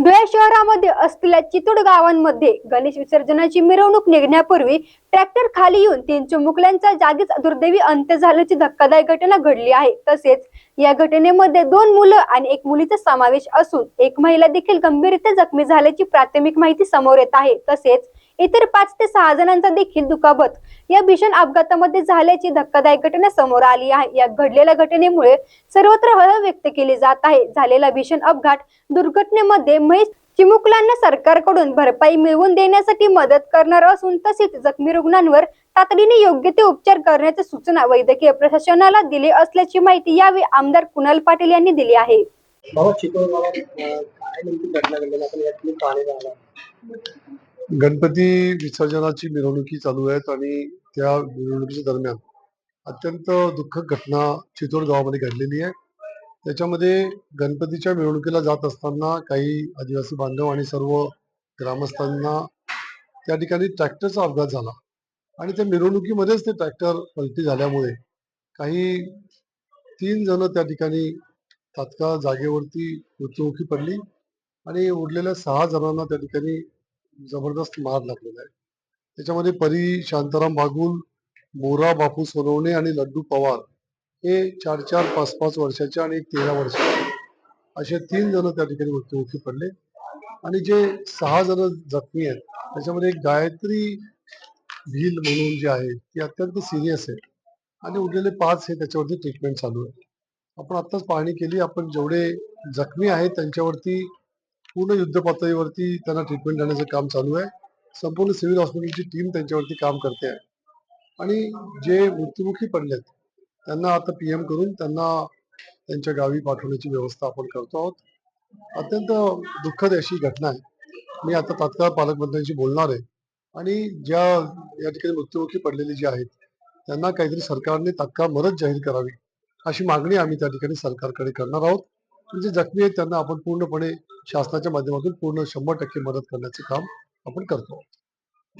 धुळे शहरामध्ये असलेल्या चितूड गावांमध्ये गणेश विसर्जनाची मिरवणूक निघण्यापूर्वी ट्रॅक्टर खाली येऊन तीन चिमुकल्यांचा जागीच दुर्दैवी अंत्य झाल्याची धक्कादायक घटना घडली आहे. तसेच या घटनेमध्ये दोन मुलं आणि एक मुलीचा समावेश असून एक महिला देखील गंभीररीत्या जखमी झाल्याची प्राथमिक माहिती समोर येत आहे. तसेच इतर पाच ते सहा जणांचा देखील दुखापत. या भीषण अपघातामध्ये झाल्याची धक्कादायक घटना समोर आली आहे. या घडलेल्या घटनेमुळे सर्वत्र हळहळ व्यक्त केली जात आहे. झालेला भीषण अपघात दुर्घटनेमध्ये महेश चिमुकलांना सरकारकडून भरपाई मिळवून देण्यासाठी मदत करणार असून तसेच जखमी रुग्णांवर तातडीने योग्य ते उपचार करण्याच्या सूचना वैद्यकीय प्रशासनाला दिली असल्याची माहिती यावेळी आमदार कुणाल पाटील यांनी दिली आहे. भाऊ चितोड गावात काय नेमकी घटना घडलेली आपण यातली पाणी झाला गणपती विसर्जनाची मिरवणुकी चालू आहेत आणि त्या मिरवणुकीच्या दरम्यान अत्यंत दुःखद घटना चितोड गावामध्ये घडलेली आहे. त्याच्यामध्ये गणपतीच्या मिरवणुकीला जात असताना काही आदिवासी बांधव आणि सर्व ग्रामस्थांना त्या ठिकाणी ट्रॅक्टरचा अपघात झाला आणि त्या मिरवणुकीमध्येच ते ट्रॅक्टर पलटी झाल्यामुळे काही तीन जण त्या ठिकाणी तात्काळ जागेवरती मृत्युमुखी पडली आणि उरलेल्या सहा जणांना त्या ठिकाणी जबरदस्त मार लागलेला आहे. त्याच्यामध्ये परी शांताराम बागुल मोरा बापू सोनवणे आणि लड्डू पवार हे चार चार पाच पाच वर्षाचे आणि तेरा वर्षाचे असे तीन जण त्या ठिकाणी मृत्युमुखी पडले. आणि जे सहा जण जखमी आहेत त्याच्यामध्ये एक गायत्री भील म्हणून जे आहे ती अत्यंत सिरियस आहे. आणि उरलेले पाच हे त्याच्यावरती ट्रीटमेंट चालू आहे. आपण आत्ताच पाहणी केली आपण जेवढे जखमी आहेत त्यांच्यावरती पूर्ण युद्ध पातळीवरती त्यांना ट्रीटमेंट देण्याचं काम चालू आहे. संपूर्ण सिव्हिल हॉस्पिटलची टीम त्यांच्यावरती काम करते आहे. आणि जे मृत्युमुखी पडलेत त्यांना आता पीएम करून त्यांना त्यांच्या गावी पाठवण्याची व्यवस्था आपण करतो आहोत. अत्यंत दुःखद अशी घटना आहे. मी आता तात्काळ पालकमंत्र्यांशी बोलणार आहे. आणि ज्या या ठिकाणी मृत्युमुखी पडलेली जी आहेत त्यांना काहीतरी सरकारने तात्काळ मदत जाहीर करावी अशी मागणी आम्ही त्या ठिकाणी सरकारकडे करणार आहोत. जे जखमी आहेत त्यांना आपण पूर्णपणे शासनाच्या माध्यमातून पूर्ण शंभर टक्के मदत करण्याचे काम आपण करतो.